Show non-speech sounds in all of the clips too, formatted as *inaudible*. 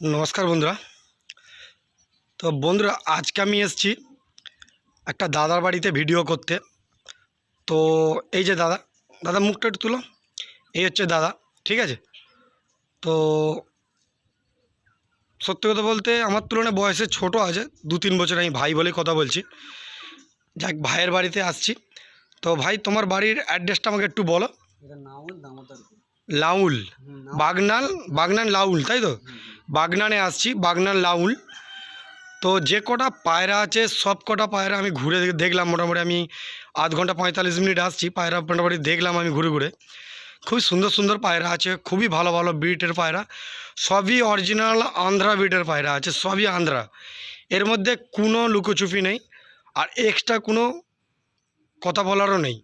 নমস্কার বন্ধুরা। তো বন্ধুরা, আজকে আমি এসেছি একটা দাদার বাড়িতে ভিডিও করতে। তো এই যে দাদা দাদা মুখটা একটু তুলো। এই হচ্ছে দাদা, ঠিক আছে? তো সত্যি কথা বলতে আমার তুলনায় বয়সে ছোট আছে, দু তিন বছর আমি ভাই বলেই কথা বলছি। যাক, ভাইয়ের বাড়িতে আসছি। তো ভাই, তোমার বাড়ির অ্যাড্রেসটা আমাকে একটু বলো। দামোদরপুর লাউল। বাগনান বাগনান লাউল তাই তো? বাগনানে আসছি বাগনান লাউল। তো যে কটা পায়রা আছে সব কটা পায়রা আমি ঘুরে দেখলাম। মোটামুটি আমি আধ ঘণ্টা পঁয়তাল্লিশ মিনিট আসছি পায়রা মোটামুটি দেখলাম আমি ঘুরে ঘুরে। খুব সুন্দর সুন্দর পায়রা আছে খুবই ভালো ভালো ব্রিডের পায়রা। সবই অরিজিনাল আন্ধ্রা ব্রিটের পায়রা আছে সবই আন্ধ্রা। এর মধ্যে কোনো লুকোচুপি নেই আর এক্সট্রা কোনো কথা বলারও নেই।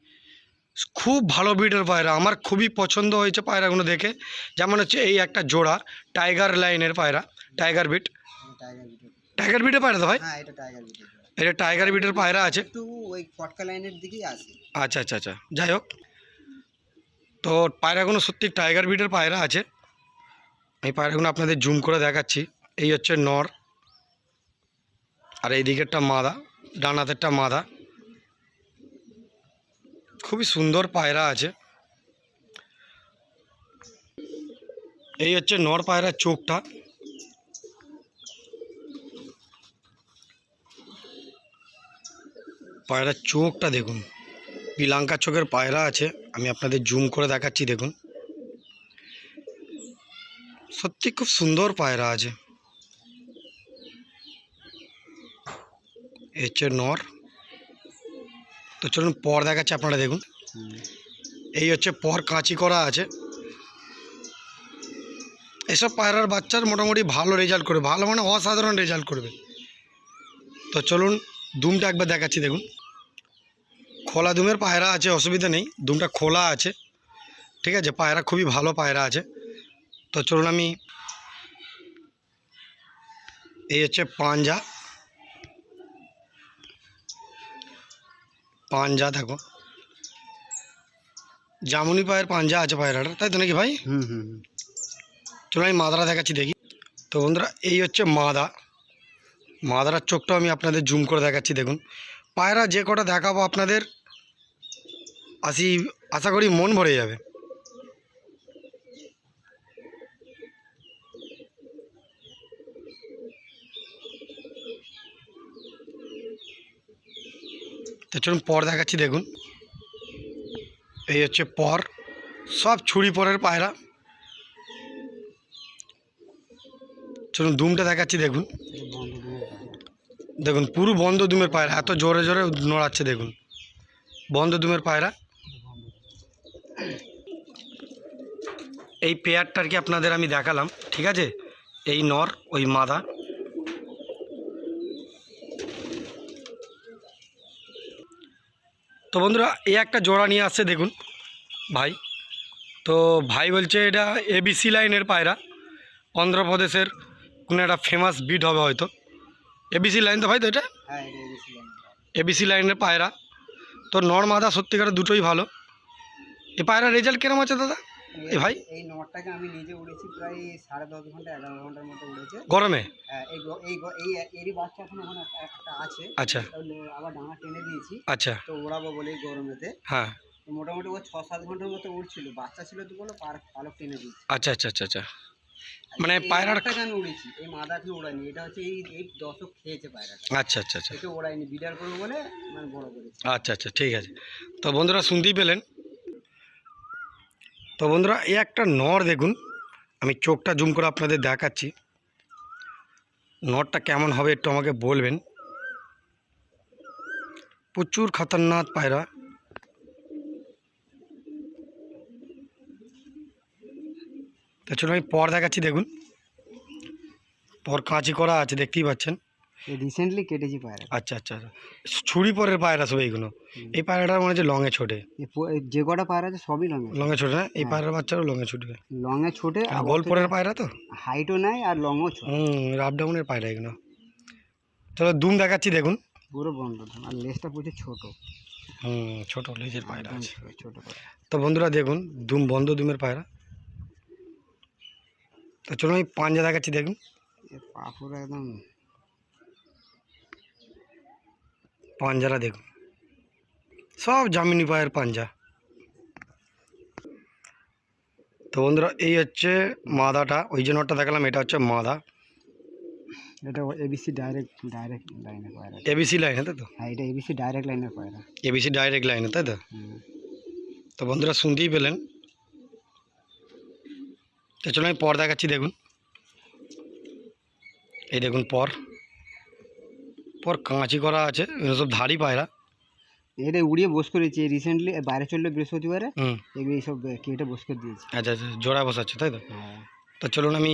খুব ভালো ব্রিডের পায়রা। আমার খুবই পছন্দ হয়েছে পায়রাগুলো দেখে। যেমন হচ্ছে এই একটা জোড়া টাইগার লাইনের পায়রা টাইগার বিট টাইগার বিটের পায়রা তো ভাই? হ্যাঁ এটা টাইগার বিটের পায়রা। আছে। আচ্ছা আচ্ছা আচ্ছা যাই হোক। তো পায়রাগুলো সত্যি টাইগার বিটের পায়রা আছে। এই পায়রাগুলো আপনাদের জুম করে দেখাচ্ছি। এই হচ্ছে নর। আর এই দিকেরটা মাদা ডান হাতেরটা মাদা। খুবই সুন্দর পায়রা আছে। এই হচ্ছে নর পায়রার চোখটা। পায়রার চোখটা দেখুন। পিলাঙ্কা চোখের পায়রা আছে। আমি আপনাদের জুম করে দেখাচ্ছি, দেখুন। সত্যি খুব সুন্দর পায়রা আছে। এ হচ্ছে নর। তো চলুন পর দেখাচ্ছি, আপনারা দেখুন। এই হচ্ছে পর কাঁচি করা আছে। এসব পায়রার বাচ্চার মোটামুটি ভালো রেজাল্ট করবে, ভালো মানে অসাধারণ রেজাল্ট করবে। তো চলুন, দুমটা একবার দেখাচ্ছি, দেখুন। খোলা দুমের পায়রা আছে, অসুবিধা নেই, দুমটা খোলা আছে। ঠিক আছে, পায়রা খুবই ভালো পায়রা আছে। তো চলুন আমি, এই হচ্ছে পাঞ্জা। পাঞ্জা দেখো। জামুনি পায়ের পাঞ্জা আছে পায়ের আটার তাই তো নাকি ভাই? হুম হুম চলুন আমি মাদারা দেখাচ্ছি দেখি। তো বন্ধুরা এই হচ্ছে মাদা। মাদারার চোখটাও আমি আপনাদের জুম করে দেখাচ্ছি দেখুন। পায়রা যে কটা দেখাবো আপনাদের আসি আশা করি মন ভরে যাবে। তো চলুন পর দেখাচ্ছি, দেখুন। এই হচ্ছে পর। সব ছুরি পরের পায়রা। চলুন দুমটা দেখাচ্ছি, দেখুন। দেখুন, পুরো বন্ধ দুমের পায়রা, এত জোরে জোরে নড়াচ্ছে, দেখুন। বন্ধ দুমের পায়রা। এই পেয়ারটা আর কি আপনাদের আমি দেখালাম, ঠিক আছে? এই নর, ওই মাদা। তো বন্ধুরা এ একটা জোড়া নিয়ে আসছে দেখুন ভাই। তো ভাই বলছে এটা এবিসি লাইনের পায়রা অন্ধ্রপ্রদেশের কোনো একটা ফেমাস বিট হবে হয়তো। এবিসি লাইন তো ভাই তো এটা? হ্যাঁ এবিসি লাইনের পায়রা। তো নর মাদা সত্যিকার দুটোই ভালো। এ পায়রা রেজাল্ট কেরম আছে দাদা? ভাই? এই নটটাকে আমি নিজে উড়েছি প্রায় সাড়ে দশ ঘণ্টা এগারো ঘণ্টার মতো উড়েছে। গরমে? হ্যাঁ এই এই এই এরই বাচ্চা এখন ওখানে একটা- আছে। আচ্ছা। আবার ডাঙা টেনে দিয়েছি। আচ্ছা। তো ওড়াবো বলে এই গরমেতে। হ্যাঁ। মোটামুটি ও ছ সাত ঘণ্টার মতো উড়ছিল। বাচ্চা ছিল তো বলে পার পালক টেনে দিয়েছি। আচ্ছা আচ্ছা আচ্ছা আচ্ছা। মানে উড়েছি। এই মাদাকে উড়াইনি। এটা হচ্ছে এই এই দশক খেয়েছে পায়রাটা। আচ্ছা আচ্ছা আচ্ছা। একে ওড়াইনি বিডার করব বলে মানে বড় করেছি। আচ্ছা আচ্ছা ঠিক আছে। তো বন্ধুরা শুনতেই পেলেন। তো বন্ধুরা, এই একটা নর দেখুন। আমি চোখটা জুম করে আপনাদের দেখাচ্ছি। নরটা কেমন হবে একটু আমাকে বলবেন। প্রচুর খতরনাক পায়রা। তাছাড়া আমি পর দেখাচ্ছি, দেখুন। পর কাঁচি করা আছে, দেখতেই পাচ্ছেন। রিসেন্টলি কেটেছি পায়রা আচ্ছা আচ্ছা আচ্ছা। ছুরি পরের পায়রা সব এইগুলো? এই পায়রাটা মনে হচ্ছে লঙে ছোটে? যে কটা পায়রা আছে সবই লঙে লঙে ছোটে না? এই হ্যাঁ। পায়রার বাচ্চারও লঙে ছুটবে। লঙে ছোটে আর গোল পরের পায়রা তো? হাইটও নাই আর লংও ছোট। হুম রাপ ডাউনের পায়রা এগুলো। চলো দুম দেখাচ্ছি দেখুন। পুরো বন্ধ আর লেজটা প্রচুর ছোট। হুম ছোট লেজের পায়রা আছে। ছোট- তো বন্ধুরা দেখুন দুম বন্ধ দুমের পায়রা। তো চলুন আমি পাঞ্জা দেখাচ্ছি দেখুন। পা পুরো একদম পাঞ্জারা দেখুন সব জামিনি পায়ের পাঞ্জা তো বন্ধুরা এই হচ্ছে মাদাটা ওই যে নটটা দেখালাম এটা হচ্ছে মাদা এটা এবিসি ডাইরেক্ট ডাইরেক্ট লাইনের পায়রা এবিসি লাইনে তাই তো হ্যাঁ এটা এবিসি ডাইরেক্ট লাইনের পায়রা এবিসি ডাইরেক্ট লাইনে তাই তো হুম। তো বন্ধুরা শুনতেই পেলেন তো চলো আমি পর দেখাচ্ছি দেখুন এই দেখুন পর পর কাঁচি করা আছে সব ধাড়ি পায়রা। এটা উড়িয়ে বস করেছি রিসেন্টলি বাইরে চলল বৃহস্পতিবারে এগুলো এইসব কেটে বস করে দিয়েছি। আচ্ছা আচ্ছা জোড়া বসাচ্ছে তাই তো? হ্যাঁ। তো চলুন আমি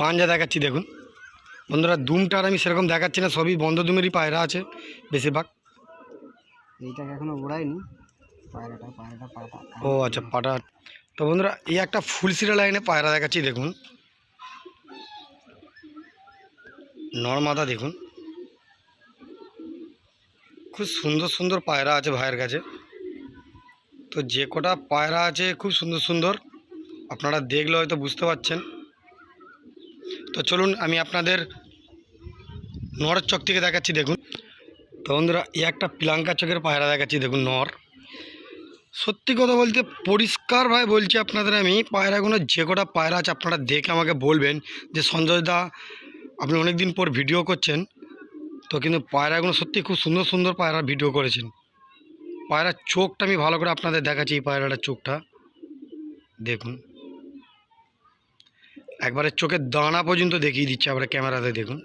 পাঞ্জা দেখাচ্ছি দেখুন। বন্ধুরা দুমটার আমি সেরকম দেখাচ্ছি না সবই বন্ধ দুমেরই পায়রা আছে বেশিরভাগ। এইটাকে এখনও উড়াইনি পায়রাটা পায়রাটা পাটা। ও আচ্ছা পাটা। তো বন্ধুরা এই একটা ফুলসিরা লাইনে পায়রা দেখাচ্ছি দেখুন। নর্মাদা দেখুন। খুব সুন্দর সুন্দর পায়রা আছে ভাইয়ের কাছে। তো যে কটা পায়রা আছে খুব সুন্দর সুন্দর, আপনারা দেখলে হয়তো বুঝতে পারছেন। তো চলুন আমি আপনাদের নরের চক থেকে দেখাচ্ছি, দেখুন। তো বন্ধুরা, এই একটা পিলাঙ্কা চোখের পায়রা দেখাচ্ছি, দেখুন নর। সত্যি কথা বলতে পরিষ্কারভাবে বলছি আপনাদের আমি, পায়রাগুলো যে কটা পায়রা আছে আপনারা দেখে আমাকে বলবেন যে সঞ্জয় দা, আপনি অনেক দিন পর ভিডিও করছেন। তো কিন্তু পায়রাগুলো সত্যি খুব সুন্দর সুন্দর পায়রা ভিডিও করেছেন। পায়রার চোখটা আমি ভালো করে আপনাদের দেখাচ্ছি এই পায়রাটার চোখটা। দেখুন। একবারে চোখের দানা পর্যন্ত দেখিয়ে দিচ্ছে আবার ক্যামেরাতে, দেখুন।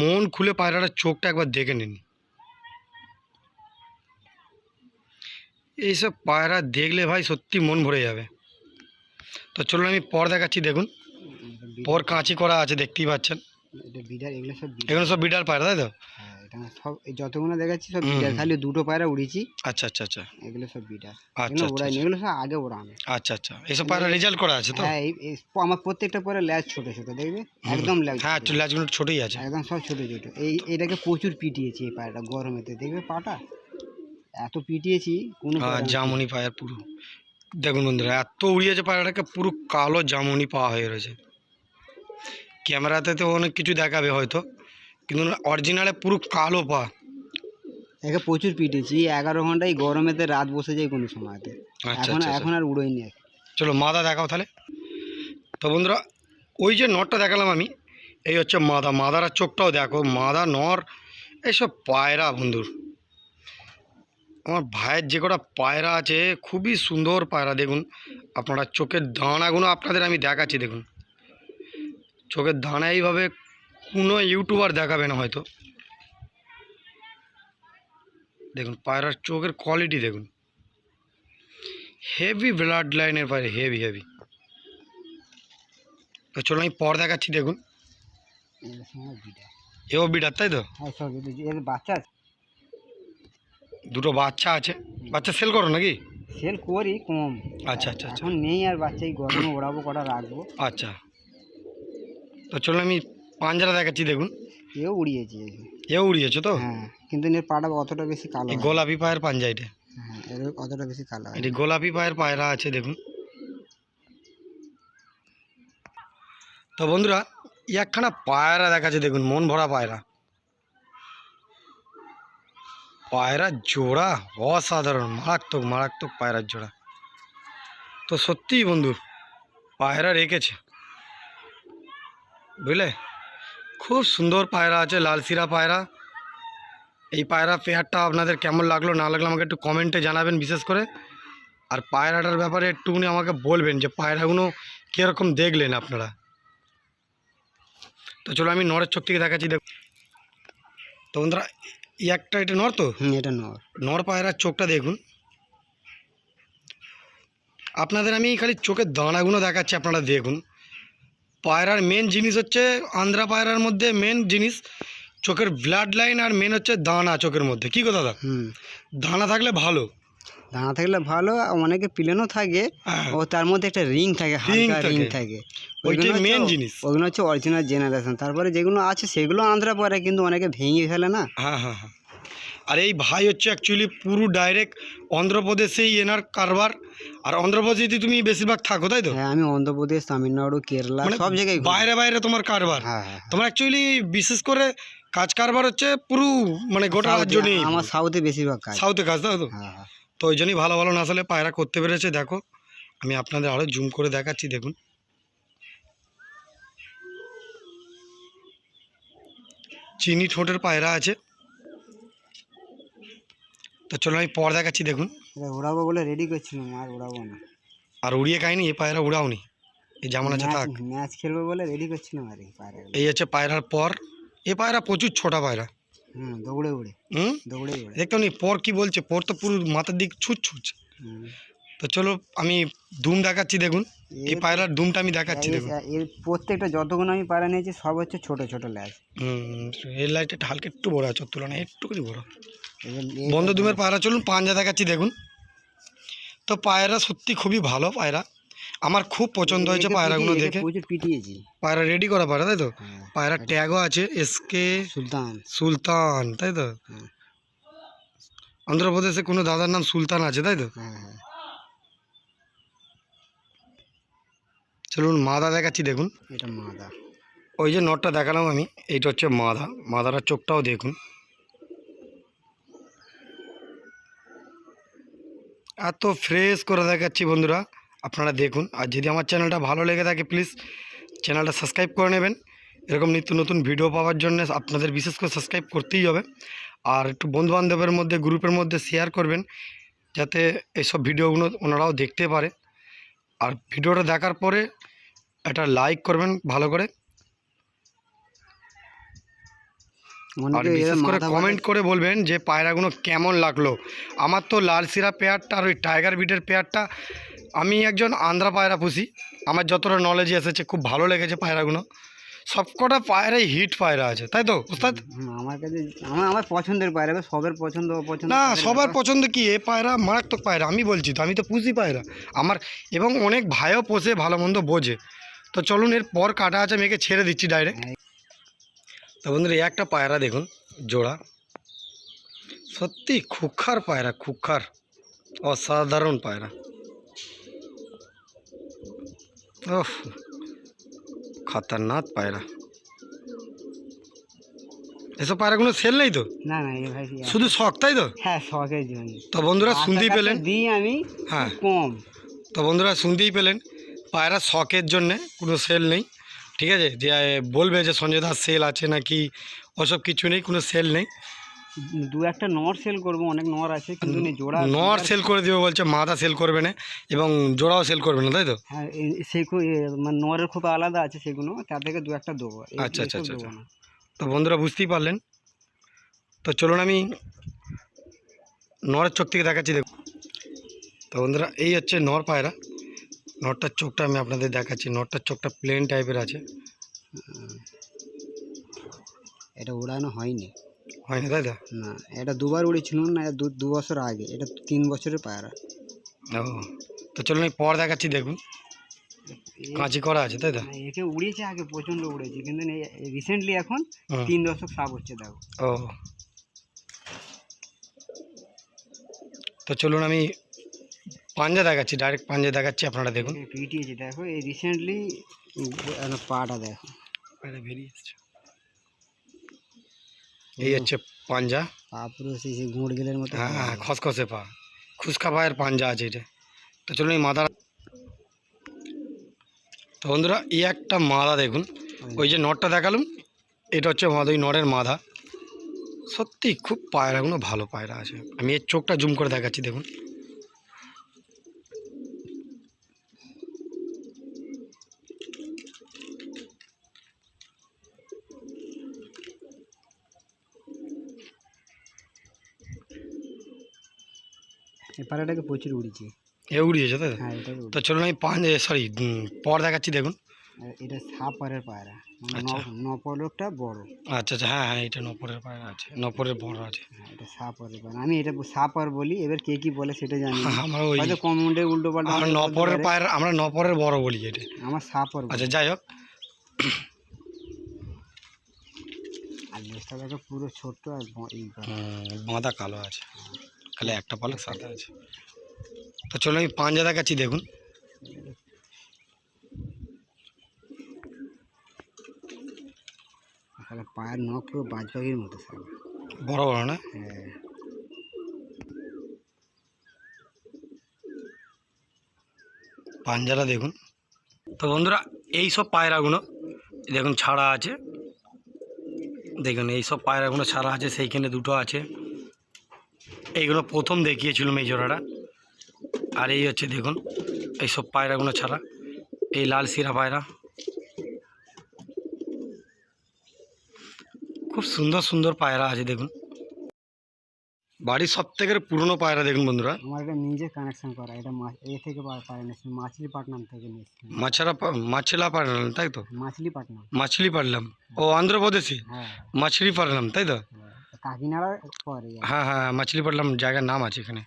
মন খুলে পায়রাটার চোখটা একবার দেখে নিন। এইসব পায়রা দেখলে ভাই সত্যি মন ভরে যাবে। তো চলুন আমি পর দেখাচ্ছি, দেখুন। পর কাঁচি করা আছে দেখতেই পাচ্ছেন। এটা বিডার এগুলো সব এগুলো সব বিডার পায়রা তাই তো? হ্যাঁ এটা সব এই যতগুলো দেখাচ্ছি সব হুম, বিডার খালি দুটো পায়রা উড়িয়েছি আচ্ছা আচ্ছা আচ্ছা। এগুলো সব বিডার আচ্ছা আচ্ছা ওড়াইনি এগুলো সব আগে ওড়ানো আচ্ছা আচ্ছা। এইসব পায়রা রেজাল্ট করা আছে তো? হ্যাঁ আমার প্রত্যেকটা পরে ল্যাজ ছোট ছোট দেখবে? একদম ল্যাজ হ্যাঁ ছোটোই আছে। একদম সব ছোট ছোট। এই এটাকে প্রচুর পিটিয়েছি এই পায়রাটা গরমেতে দেখবে পাটা? এত পিটিয়েছি কোনো জামুনি পায়ের পুরো। দেখুন বন্ধুরা এত উড়িয়েছে পায়রাটাকে পুরো কালো জামুনি পাওয়া হয়ে রয়েছে। ক্যামেরাতে তো অনেক কিছু দেখাবে হয়তো কিন্তু অরিজিনালে পুরো কালো পা। একে প্রচুর পিটেছি এগারো ঘন্টায় গরমেতে রাত বসে যায় কোনো সময়তে। আচ্ছা এখন আচ্ছা এখন আর উড়োইনি চলো মাদা দেখাও তাহলে। তো বন্ধুরা ওই যে নরটা দেখালাম আমি এই হচ্ছে মাদা। মাদার চোখটাও দেখো মাদা নর এইসব পায়রা বন্ধুর। আমার ভাইয়ের যে কটা পায়রা আছে খুবই সুন্দর পায়রা দেখুন। আপনারা চোখের দানাগুলো আপনাদের আমি দেখাচ্ছি দেখুন। চোখের দানা এইভাবে কোনো ইউটিউবার দেখাবে না হয়তো। দেখুন পায়রার চোখের কোয়ালিটি দেখুন। হেভি ব্লাড লাইনের পায়রা হেভি হেভি তো চলো আমি পর দেখাচ্ছি দেখুন। এও বিডার তাই তো? বাচ্চা দুটো বাচ্চা আছে। বাচ্চা সেল করো নাকি? সেল করি কম। আচ্ছা আচ্ছা আচ্ছা। এখন নেই আর বাচ্চা এই গরমে ওড়াবো কটা রাখব। আচ্ছা। তো চলো আমি পাঞ্জারা দেখাচ্ছি দেখুন। এও উড়িয়েছি। এও উড়িয়েছো তো? হ্যাঁ কিন্তু এর পাটা অতটা বেশি কালো। গোলাপি পায়ের পাঞ্জা এটা। হ্যাঁ এর অতটা বেশি কালো এটি গোলাপি পায়ের পায়রা আছে দেখুন। তো বন্ধুরা একখানা পায়রা দেখাচ্ছে দেখুন মন ভরা পায়রা। পায়রা জোড়া অসাধারণ মারাত্মক মারাত্মক পায়রার জোড়া। তো সত্যিই বন্ধু পায়রা রেখেছে। বুঝলে? খুব সুন্দর পায়রা আছে লালসিরা পায়রা। এই পায়রা পেয়ারটা আপনাদের কেমন লাগল না লাগল আমাকে একটু কমেন্টে জানাবেন বিশেষ করে। আর পায়রাটার ব্যাপারে একটুখানি আমাকে বলবেন যে পায়রাগুলো কীরকম দেখলেন আপনারা। তো চলো আমি নরের চোখ থেকে দেখাচ্ছি দেখ। তো বন্ধুরা একটা এটা নর তো? এটা নর। নর পায়রার চোখটা দেখুন। আপনাদের আমি খালি চোখের দানাগুলো দেখাচ্ছি আপনারা দেখুন। পায়রার মেন জিনিস হচ্ছে আন্ধ্রা পায়রার মধ্যে মেন জিনিস চোখের ব্লাড লাইন আর মেন হচ্ছে দানা চোখের মধ্যে। কী কথা দাদা? হুম। দানা থাকলে ভালো। দানা থাকলে ভালো অনেকে প্লেনও থাকে হ্যাঁ। ও তার মধ্যে একটা রিং থাকে হালকা রিং থাকে। ওইটাই main জিনিস। ওইগুলো হচ্ছে অরিজিনাল জেনারেশন তারপরে যেগুলো আছে সেগুলো আন্ধ্রা পরে কিন্তু অনেকে ভেঙে ফেলে না। হ্যাঁ হ্যাঁ হ্যাঁ। আর এই ভাই হচ্ছে অ্যাকচুয়ালি পুরো ডাইরেক্ট অন্ধ্রপ্রদেশেই এনার কারবার। আর অন্ধ্রপ্রদেশে তুমি বেশিরভাগ থাকো তাই তো? হ্যাঁ আমি অন্ধ্রপ্রদেশ তামিলনাড়ু কেরালা মানে সব জায়গায় বাইরে বাইরে তোমার কারবার। হ্যাঁ হ্যাঁ। তোমার অ্যাকচুয়ালি বিশেষ করে কাজ কারবার হচ্ছে পুরো মানে গোটা রাজ্য নিয়ে আমার সাউথে বেশিরভাগ কাজ। সাউথে কাজ তাই তো? হ্যাঁ তো ওই জন্যই ভালো ভালো না আসলে পায়রা করতে পেরেছে দেখো। আমি আপনাদের আরও জুম করে দেখাচ্ছি দেখুন। চিনি ঠোঁটের পায়রা আছে। তো চলো আমি পর দেখাচ্ছি দেখুন। উড়াবো বলে রেডি করছিলাম আর উড়াবো না। আর উড়িয়ে খাইনি এই পায়রা উড়াওনি। এই যেমন আছে থাক। ম্যাচ খেলব বলে রেডি করছিলাম আর কি পায়রা এই হচ্ছে পায়রার পর। এ পায়রা প্রচুর ছোটা পায়রা। হুম দৌড়ে উড়ে। হুম? দৌড়ে উড়ে। দেখতে নি পর কি বলছে? পর তো পুরো মাথার দিক ছুট হুম। তো চলো আমি দুম দেখাচ্ছি দেখুন। এই পায়রার দুমটা আমি দেখাচ্ছি দেখুন। এর- এর প্রত্যেকটা যতগুলো আমি পায়রা নিয়েছি সব হচ্ছে ছোট ছোট ল্যাচ হুম এই লাইটটা হালকা একটু বড় আছে তুলনায় একটুখানি বড়। এর- বন্ধ দুমের পায়রা চলুন পাঞ্জা দেখাচ্ছি দেখুন। তো পায়রা সত্যি খুবই ভালো পায়রা। আমার খুব পছন্দ হয়েছে পায়রাগুলো দেখে। পিটিয়েছি। পায়রা রেডি করা পায়রা তাই তো? হ্যাঁ পায়রার ট্যাগও আছে এসকে সুলতান। সুলতান তাই তো? হ্যাঁ। অন্ধ্রপ্রদেশে কোনো দাদার নাম সুলতান আছে তাই তো? হ্যাঁ চলুন মাদা দেখাচ্ছি দেখুন। এটা মাদা। ওই যে নটটা দেখালাম আমি এইটা হচ্ছে মাদা। মাদারার চোখটাও দেখুন। এত ফ্রেশ করে দেখাচ্ছি বন্ধুরা। আপনারা দেখুন, আর যদি আমার চ্যানেলটা ভালো লেগে থাকে প্লিজ চ্যানেলটা সাবস্ক্রাইব করে নেবেন। এরকম নিত্য নতুন ভিডিও পাওয়ার জন্য আপনাদের বিশেষ করে সাবস্ক্রাইব করতেই হবে। আর একটু বন্ধুবান্ধবের মধ্যে, গ্রুপের মধ্যে শেয়ার করবেন, যাতে এইসব ভিডিওগুলো ওনারাও দেখতে পারে। আর ভিডিওটা দেখার পরে একটা লাইক করবেন ভালো করে। আর বিশেষ করে কমেন্ট করে বলবেন যে পায়রাগুলো কেমন লাগল। আমার তো লাল সিরা পেয়ারটা আর ওই টাইগার বিটের পেয়ারটা আমি একজন আন্ধ্রা পায়রা পুষি। আমার যতটা নলেজ এসেছে খুব ভালো লেগেছে পায়রাগুলো। সবকটা পায়রাই হিট পায়রা আছে তাই তো ওস্তাদ হুম, আমার কাছে আমার আমার পছন্দের পায়রা সবের পছন্দ অপছন্দ না সবার পছন্দ কি? এ পায়রা মারাত্মক পায়রা আমি বলছি তো আমি তো পুষি পায়রা। আমার এবং অনেক ভাইও পোষে ভালো মন্দ বোঝে। তো চলুন এর পর কাটা আছে মেয়েকে ছেড়ে দিচ্ছি ডাইরেক্ট। তো বন্ধুরা একটা পায়রা দেখুন জোড়া। সত্যি খুখার পায়রা খুখার অসাধারণ পায়রা। ওহ খতরনাক পায়রা। এসব পায়রাগুলো সেল নেই তো? না না ভাই শুধু শখ তাই তো? হ্যাঁ শখের জন্য। তো বন্ধুরা শুনতেই পেলেন। দিই আমি হ্যাঁ। কম। তো বন্ধুরা শুনতেই পেলেন পায়রা শখের জন্যে কোনো সেল নেই। ঠিক আছে? যে বলবে যে সঞ্জয় দাস সেল আছে নাকি? ওসব কিছু নেই কোনো সেল নেই। দু একটা নর সেল করব অনেক নর আছে কিন্তু জোড়া নর সেল করে দিবে বলছে মাদা সেল করবে না এবং জোড়াও সেল করবে না তাই তো? হ্যাঁ সেই মানে নরের খুব আলাদা আছে সেগুলো তার থেকে দু একটা দেবো। আচ্ছা, আচ্ছা, আচ্ছা, আচ্ছা। তো বন্ধুরা বুঝতেই পারলেন। তো চলুন আমি নরের চোখ থেকে দেখাচ্ছি দেখুন। তো বন্ধুরা এই হচ্ছে নর পায়রা। নরটার চোখটা আমি আপনাদের দেখাচ্ছি। নরটার চোখটা প্লেন টাইপের আছে। এটা উড়ানো হয়নি। হয় না তাই তো? না এটা দুবার উড়েছিল না এটা দু বছর আগে। এটা তিন বছরের পায়রা। ও তো চলুন এই পর দেখাচ্ছি দেখুন। কাঁচি করা আছে তাই তো? একে উড়িয়েছে আগে প্রচণ্ড উড়েছে। কিন্তু রিসেন্টলি এখন তিন দশক সাপ হচ্ছে দেখো। ও। তো চলুন আমি পাঞ্জা দেখাচ্ছি ডাইরেক্ট পাঞ্জা দেখাচ্ছি আপনারা দেখুন। পিটিয়েছে দেখো এই রিসেন্টলি পাটা দেখো। এই হচ্ছে পাঞ্জা। পা পুরো সেই সেই গুঁড় গেলের মতো হ্যাঁ খসখসে পা। খুসকা পায়ের পাঞ্জা আছে এটা। তো চলুন এই মাদা তো বন্ধুরা এই একটা মাদা দেখুন। ওই যে নটটা দেখালাম এটা হচ্ছে মাদা ওই নরের মাদা। সত্যি খুব পায়রাগুলো ভালো পায়রা আছে। আমি এর চোখটা জুম করে দেখাচ্ছি দেখুন। পাড়াটাকে প্রচুর উড়িয়েছে। এ উড়িয়েছে তো? হ্যাঁ এটা তো চলুন আমি পাঁচ সরি পর দেখাচ্ছি দেখুন। এটা সাপ পাড়ের পায়রা। মানে আচ্ছা। নপলকটা বড়। আচ্ছা আচ্ছা হ্যাঁ হ্যাঁ এটা নপরের পায়রা আছে নপরের বড় আছে। হ্যাঁ এটা সাপ পায়রা। আমি এটা সাপ আর বলি এবার কে কি বলে সেটা জানি। *laughs* আমরা ওই হয়তো কমেন্টে উল্টো পাল্টা আমরা নপরের পায়ের আমরা নপরের বড় বলি এটা। আমার সাপ আর আচ্ছা যাই হোক। আর লেজটা দেখো পুরো ছোট্ট আর বাঁধা কালো আছে। খালি একটা পালক সাদা আছে। তো চলো আমি পাঞ্জা দেখাচ্ছি দেখুন। তাহলে পায়ের নখ পুরো বাজ পাখির মতো বড় বড় না? হ্যাঁ। পাঞ্জাটা দেখুন। তো বন্ধুরা এই সব পায়রাগুলো দেখুন ছাড়া আছে। দেখুন এই সব পায়রাগুলো ছাড়া আছে সেইখানে দুটো আছে। এইগুলো প্রথম দেখিয়েছিলাম এই জোড়াটা আর এই হচ্ছে দেখুন এইসব পায়রাগুলো ছাড়া এই লাল শিরা পায়রা। খুব সুন্দর সুন্দর পায়রা আছে দেখুন। বাড়ির সব থেকে পুরনো পায়রা দেখুন বন্ধুরা। আমার এটা নিজে কানেকশন করা এটা এ থেকে পা- পায়ে নিয়েছি মাছলিপাটনাম থেকে নিয়েছি মাছেরা পা- মাছেলা পারলাম তাই তো? মাছলিপাটনাম মাছলি পারলাম ও অন্ধ্রপ্রদেশে? হ্যাঁ। মাছলি পারলাম তাই তো? হ্যাঁ। পরে হ্যাঁ হ্যাঁ মাছলি জায়গার নাম আছে এখানে।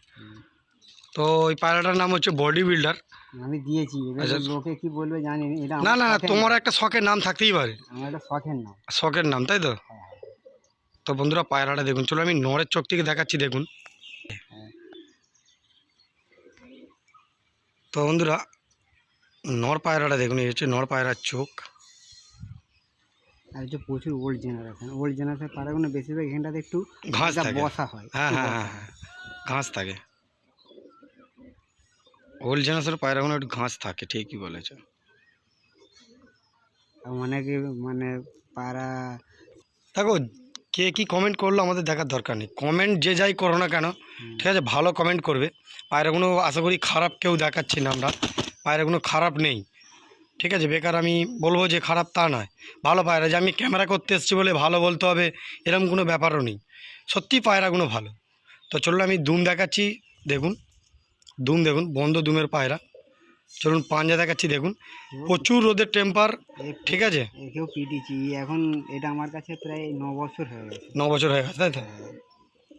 তো ওই পায়রাটার নাম হচ্ছে বডি বিল্ডার। আমি দিয়েছি আচ্ছা। লোকে কি বলবে জানি না, না তোমার একটা শখের নাম থাকতেই পারে। আমার একটা শখের নাম। শখের নাম তাই তো? হ্যাঁ। তো বন্ধুরা পায়রাটা দেখুন। চলো আমি নরের চোখ থেকে দেখাচ্ছি দেখুন। হ্যাঁ। তো বন্ধুরা নর পায়রাটা দেখুন এই হচ্ছে নর পায়রার চোখ। আর যে প্রচুর ওল্ড জেনারেশন ওল্ড জেনারেশন পাড়াগুলো বেশিরভাগ এখানটাতে একটু ঘাস বসা হয়। হ্যাঁ হ্যাঁ হ্যাঁ হ্যাঁ ঘাস থাকে। ওল্ড জেনারেশনের পায়রাগুলো একটু ঘাস থাকে ঠিকই বলেছ। আর অনেকে মানে পাড়া দেখো কে কি কমেন্ট করল আমাদের দেখার দরকার নেই। কমেন্ট যে যাই করো না কেন ঠিক আছে ভালো কমেন্ট করবে। পায়রাগুলো আশা করি খারাপ কেউ দেখাচ্ছি না আমরা। পায়রাগুলো খারাপ নেই। ঠিক আছে? বেকার আমি বলব যে খারাপ তা নয়। ভালো পায়রা যে আমি ক্যামেরা করতে এসেছি বলে ভালো বলতে হবে এরকম কোনো ব্যাপারও নেই। সত্যি পায়রাগুলো ভালো। তো চলুন আমি দুম দেখাচ্ছি দেখুন। দুম দেখুন বন্ধ দুমের পায়রা। চলুন পাঞ্জা দেখাচ্ছি দেখুন। প্রচুর রোদের টেম্পার ঠিক আছে? একেও পিটিছি এখন এটা আমার কাছে প্রায় ন বছর হয়ে গেছে। ন বছর হয়ে গেছে তাই তো?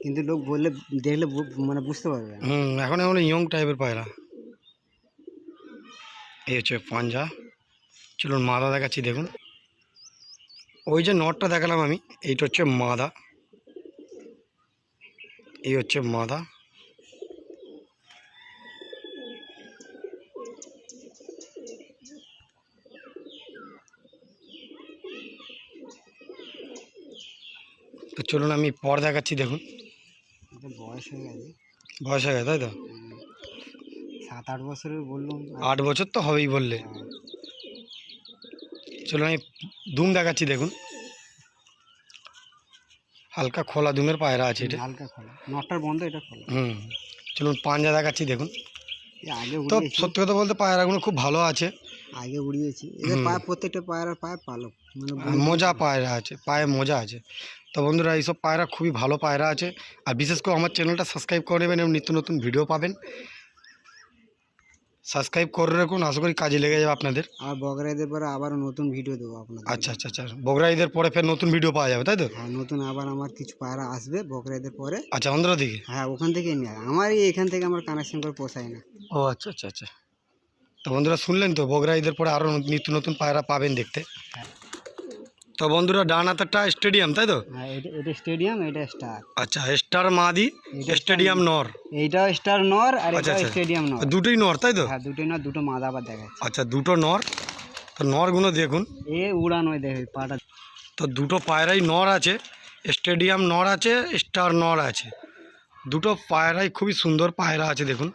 কিন্তু লোক বললে দেখলে মানে বুঝতে পারবে হুম এখন এমন ইয়ং টাইপের পায়রা। এই হচ্ছে পাঞ্জা। চলুন মাদা দেখাচ্ছি দেখুন। ওই যে নটটা দেখালাম আমি এইটা হচ্ছে মাদা। এই হচ্ছে মাদা। তো চলুন আমি পর দেখাচ্ছি দেখুন। বয়স হয়ে গেছে। বয়স হয়ে গেছে তাই তো? সাত আট বছরের বললাম। আট বছর তো হবেই বললে। হ্যাঁ, চলুন আমি দুম দেখাচ্ছি দেখুন। হালকা খোলা দুমের পায়রা আছে এটা। হালকা খোলা। নটার বন্ধ এটা খোলা। হুম। চলুন পাঞ্জা দেখাচ্ছি দেখুন। আগে তো সত্যি কথা বলতে পায়রাগুলো খুব ভালো আছে। আগে উড়িয়েছি। এদের। পায়ে প্রত্যেকটা পায়ের পায়ে পালক। মানে মোজা পায়রা আছে পায়ে মোজা আছে। তো বন্ধুরা এইসব পায়রা খুবই ভালো পায়রা আছে। আর বিশেষ করে আমার চ্যানেলটা সাবস্ক্রাইব করে নেবেন এবং নিত্য নতুন ভিডিও পাবেন। সাবস্ক্রাইব করে রাখুন। আশা করি কাজে লেগে যাবে আপনাদের। আর বগরাইদের পরে আবার নতুন ভিডিও দেবো আপনাদের আচ্ছা আচ্ছা আচ্ছা। বগরা ঈদের পরে ফের নতুন ভিডিও পাওয়া যাবে তাই তো? হ্যাঁ নতুন আবার আমার কিছু পায়রা আসবে বকরাইদের পরে। আচ্ছা অন্ধ্র দিকে? হ্যাঁ ওখান থেকে নিয়ে আমার এখান থেকে আমার কানেকশন করে পোষায় না। ও আচ্ছা আচ্ছা আচ্ছা। তো বন্ধুরা শুনলেন তো বগরা ঈদের পরে আরও নিত্য নতুন পায়রা পাবেন দেখতে। তো বন্ধুরা ডান হাতেরটা স্টেডিয়াম তাই তো? হ্যাঁ এটা এটা স্টেডিয়াম এটা স্টার। আচ্ছা স্টার মাদি স্টেডিয়াম নর। এইটা স্টার নর আর আচ্ছা, এটা আচ্ছা। স্টেডিয়াম নর। দুটোই নর তাই তো? হ্যাঁ দুটোই নর দুটো মাদা আবার দেখাচ্ছে। আচ্ছা দুটো নর। তো নরগুলো দেখুন। এ উড়ান উড়ানো দেখে পাটা তো দুটো পায়রাই নর আছে স্টেডিয়াম নর আছে স্টার নর আছে। দুটো পায়রাই খুবই সুন্দর পায়রা আছে দেখুন।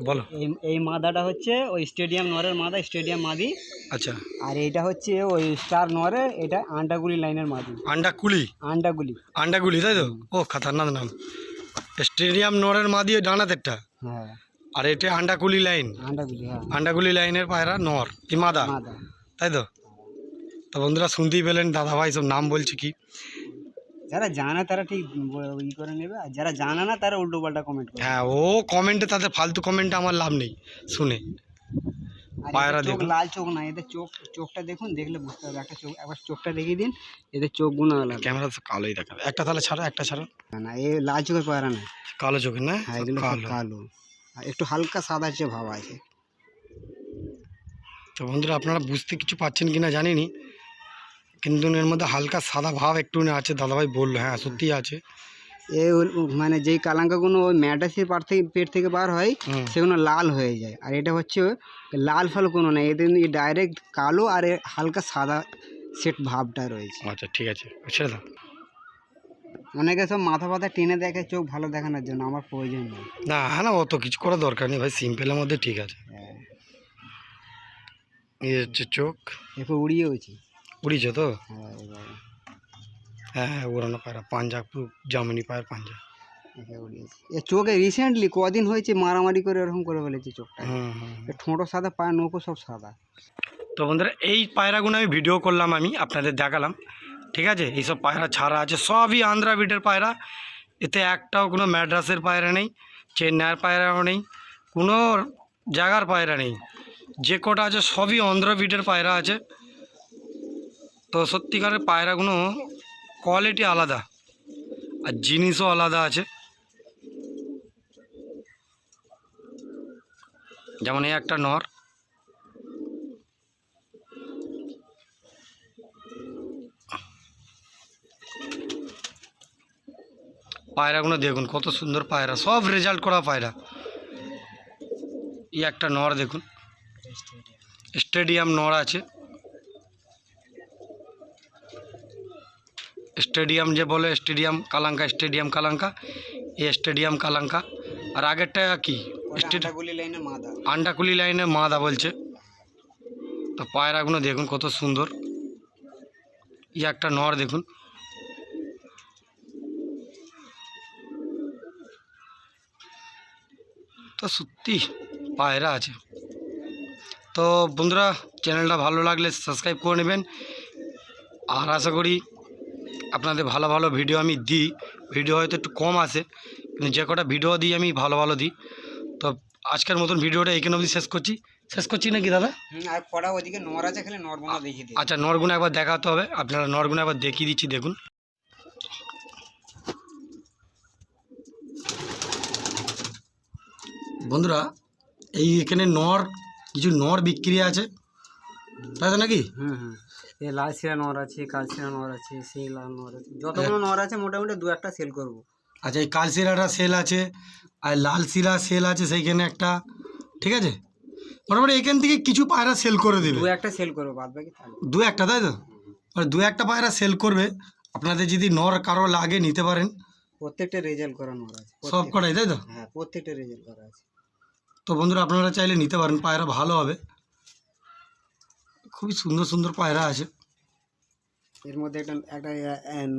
বলো। এই এই মাদাটা হচ্ছে ওই স্টেডিয়াম নরের মাদা স্টেডিয়াম মাদি। আচ্ছা। আর এইটা হচ্ছে ওই স্টার নরের এটা আন্ডাগুলি লাইনের মাদি। আন্ডাকুলি? আন্ডাগুলি। আন্ডাগুলি তাই তো? ও খাতারনাথ নাম। স্টেডিয়াম নরের মা দিয়ে ডানাতেরটা? হ্যাঁ। আর এটা আন্ডাকুলি লাইন। আন্ডাগুলি হ্যাঁ। আন্ডাকুলি লাইনের পায়রা নর কি মাদা? মাদা। তাই তো? তো বন্ধুরা শুনতেই পেলেন দাদা ভাই সব নাম বলছে কি? যারা জানে তারা ঠিক ই করে নেবে আর যারা জানে না তারা উল্টো পাল্টা কমেন্ট করে হ্যাঁ ও কমেন্টে তাদের ফালতু কমেন্টে আমার লাভ নেই শুনে। পায়রা চোখ লাল চোখ না এদের চোখ চোখটা দেখুন দেখলে বুঝতে হবে একটা চোখ একবার চোখটা দেখিয়ে দিন এদের চোখগুলো আলাদা। ক্যামেরা তো কালোই দেখাবে। একটা তাহলে ছাড়ো একটা ছাড়ো। না, না এই লাল চোখের পায়রা না। কালো চোখের না? হ্যাঁ এগুলো কালো। একটু হালকা সাদা যে ভাব আছে। তো বন্ধুরা আপনারা বুঝতে কিছু পাচ্ছেন কি না জানিনি। কিন্তু এর মধ্যে হালকা সাদা ভাব একটু আছে দাদাভাই বলল হ্যাঁ সত্যি আছে। এ মানে যেই কালাঙ্কাগুলো ওই ম্যাটাসের পার থেকে পেট থেকে বার হয় সেগুলো লাল হয়ে যায়। আর এটা হচ্ছে লাল ফাল কোনো না এদের ডাইরেক্ট কালো আর হালকা সাদা সেট ভাবটা রয়েছে। আচ্ছা ঠিক আছে ছেড়ে দাও। অনেকে সব মাথা ফাথা টেনে দেখে চোখ ভালো দেখানোর জন্য আমার প্রয়োজন নেই। না হ্যাঁ না অত কিছু করা দরকার নেই ভাই সিম্পলের মধ্যে ঠিক আছে। হ্যাঁ। এই হচ্ছে চোখ। এরপর উড়িয়েওছি উড়িয়েছে তো? হ্যাঁ হ্যাঁ হ্যাঁ উড়ানো পায়রা পাঞ্জা জামিনি পায়ের পাঞ্জা। এ চোখে রিসেন্টলি কদিন হয়েছে মারামারি করে এরকম করে ফেলেছে চোখটা। হুম ঠোঁটো সাদা পায়ের নৌকো সব সাদা। তো বন্ধুরা এই পায়রাগুলো আমি ভিডিও করলাম আমি আপনাদের দেখালাম। ঠিক আছে? এইসব পায়রা ছাড়া আছে সবই আন্ধ্রা বিটের পায়রা। এতে একটাও কোনো ম্যাড্রাসের পায়রা নেই চেন্নাইয়ের পায়রাও নেই কোনো জায়গার পায়রা নেই। যে কটা আছে সবই অন্ধ্র বিটের পায়রা আছে। তো সত্যিকারের পায়রাগুলো কোয়ালিটি আলাদা আর জিনিসও আলাদা আছে। যেমন এই একটা নর। পায়রাগুলো দেখুন, কত সুন্দর পায়রা, সব রেজাল্ট করা পায়রা। এই একটা নর দেখুন স্টেডিয়াম নর আছে। স্টেডিয়াম যে বলে স্টেডিয়াম কালাঙ্কা স্টেডিয়াম কালাঙ্কা এই স্টেডিয়াম কালাঙ্কা। আর আগেরটা কি? স্টেডিয়াম লাইনে মাদা। আন্ডাকুলি লাইনে মাদা বলছে। তো পায়রাগুলো দেখুন কত সুন্দর। ই একটা নর দেখুন। তো সত্যি পায়রা আছে। তো বন্ধুরা চ্যানেলটা ভালো লাগলে সাবস্ক্রাইব করে নেবেন। আর আশা করি আপনাদের ভালো ভালো ভিডিও আমি দিই। ভিডিও হয়তো একটু কম আসে কিন্তু যে কটা ভিডিও দিই আমি ভালো ভালো দিই। তো আজকের মতন ভিডিওটা এখানে অবধি শেষ করছি। শেষ করছি নাকি দাদা? আর ওদিকে নর আছে খালি নর বোনা দেখিয়ে দিই আচ্ছা নরগুনা একবার দেখাতে হবে। আপনারা নরগুনা একবার দেখিয়ে দিচ্ছি দেখুন। বন্ধুরা এই এখানে নর কিছু নর বিক্রি আছে। তাই তো নাকি? হুম হুম। এ লাল শিরা নর আছে কাল শিরা নর আছে সেই লাল নর আছে। যতগুলো নর আছে মোটামুটি দু একটা সেল করব। আচ্ছা এই কালশিরাটা সেল আছে আর লাল শিরা সেল আছে সেইখানে একটা ঠিক আছে? মোটামুটি এখান থেকে কিছু পায়রা সেল করে দেবে। দু একটা সেল করব বাদ বাকি দু একটা তাই তো? দু একটা পায়রা সেল করবে আপনাদের যদি নর কারও লাগে নিতে পারেন। প্রত্যেকটা রেজাল্ট করা নর আছে। সব কটাই তাই তো? হ্যাঁ প্রত্যেকটা রেজাল্ট করা আছে। তো বন্ধুরা আপনারা চাইলে নিতে পারেন পায়রা ভালো হবে। খুবই সুন্দর সুন্দর পায়রা আছে। এর মধ্যে একটা একটা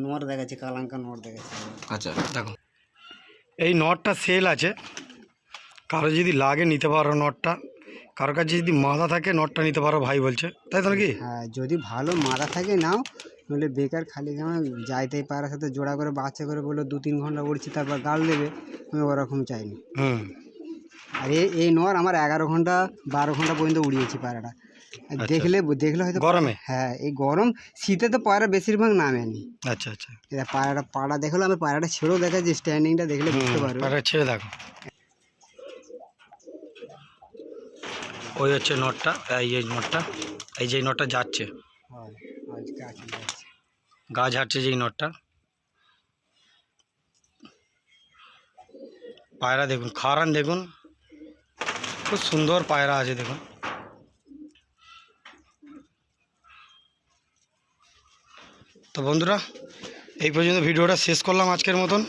নর দেখাচ্ছে কালাঙ্কা নর দেখাচ্ছে। আচ্ছা দেখো। এই নটটা সেল আছে। কারও যদি লাগে নিতে পারো নটটা কারও কাছে যদি মাথা থাকে নটটা নিতে পারো ভাই বলছে। তাই তো নাকি? হ্যাঁ যদি ভালো মাথা থাকে নাও নইলে বেকার খালি কেমন যাইতেই পারার সাথে জোড়া করে বাচ্চা করে বলে দু তিন ঘণ্টা উড়ছি তারপর গাল দেবে আমি ওরকম চাইনি। হুম। আর এই এই নর আমার এগারো ঘণ্টা বারো ঘণ্টা পর্যন্ত উড়িয়েছি পায়রাটা। দেখলে দেখলে হয়তো গরমে? হ্যাঁ এই গরম শীতে তো পায়রা বেশিরভাগ নামেনি। আচ্ছা আচ্ছা। এটা পায়রাটা পাড়া দেখল আমি পায়রাটা ছেড়েও দেখা যে স্ট্যান্ডিংটা দেখলে বুঝতে পারবে। পায়রা ছেড়ে দেখো। ওই হচ্ছে নটটা এই যে নটটা এই যে নটটা যাচ্ছে। হয় আজকে আছে যাচ্ছে। গা ঝাড়ছে যেই নটটা। পায়রা দেখুন খারান দেখুন। খুব সুন্দর পায়রা আছে দেখুন। তো বন্ধুরা এই পর্যন্ত ভিডিওটা শেষ করলাম আজকের মতন।